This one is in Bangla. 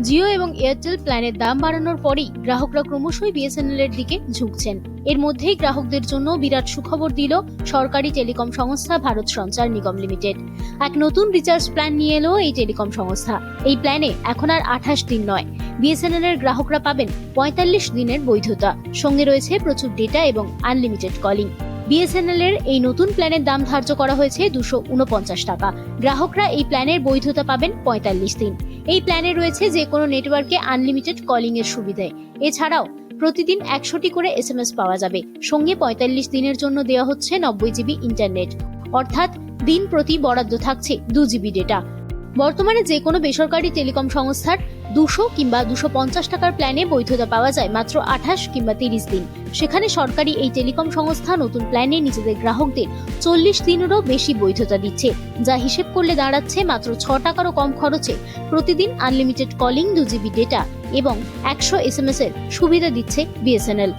জিও এবং এয়ারটেল প্ল্যানের দাম বাড়ানোর পরেই গ্রাহকরা ক্রমশই বিএসএনএল এর দিকে ঝুঁকছেন। এর মধ্যেই গ্রাহকদের জন্য বিরাট সুখবর দিল সরকারি টেলিকম সংস্থা ভারত সঞ্চার নিগম লিমিটেড। এক নতুন রিচার্জ প্ল্যান নিয়ে এলো এই টেলিকম সংস্থা। এই প্ল্যানে এখন আর আঠাশ দিন নয়। বিএসএনএল এর গ্রাহকরা পাবেন পঁয়তাল্লিশ দিনের বৈধতা। সঙ্গে রয়েছে প্রচুর ডেটা এবং আনলিমিটেড কলিং। বিএসএনএল এর এই নতুন প্ল্যানের দাম ধার্য করা হয়েছে দুশো উনপঞ্চাশ টাকা। গ্রাহকরা এই প্ল্যানের বৈধতা পাবেন পঁয়তাল্লিশ দিন। এই প্ল্যানে রয়েছে যে কোনো নেটওয়ার্কে আনলিমিটেড কলিং এর সুবিধে। এছাড়াও প্রতিদিন একশোটি করে এসএমএস পাওয়া যাবে। সঙ্গে পঁয়তাল্লিশ দিনের জন্য দেওয়া হচ্ছে নব্বই জিবি ইন্টারনেট। অর্থাৎ দিন প্রতি বরাদ্দ থাকছে দু জিবি ডেটা। বর্তমানে যে কোনো বেসরকারি টেলিকম সংস্থার দুশো কিংবা দুশো পঞ্চাশ টাকার প্ল্যানে বৈধতা পাওয়া যায় মাত্র আঠাশ কিংবা তিরিশ দিন। সেখানে সরকারি এই টেলিকম সংস্থা নতুন প্ল্যানে নিজেদের গ্রাহকদের চল্লিশ দিনেরও বেশি বৈধতা দিচ্ছে, যা হিসেব করলে দাঁড়াচ্ছে মাত্র ছ টাকারও কম খরচে। প্রতিদিন আনলিমিটেড কলিং দু জিবি ডেটা এবং একশো এস এর সুবিধা দিচ্ছে বিএসএনএল।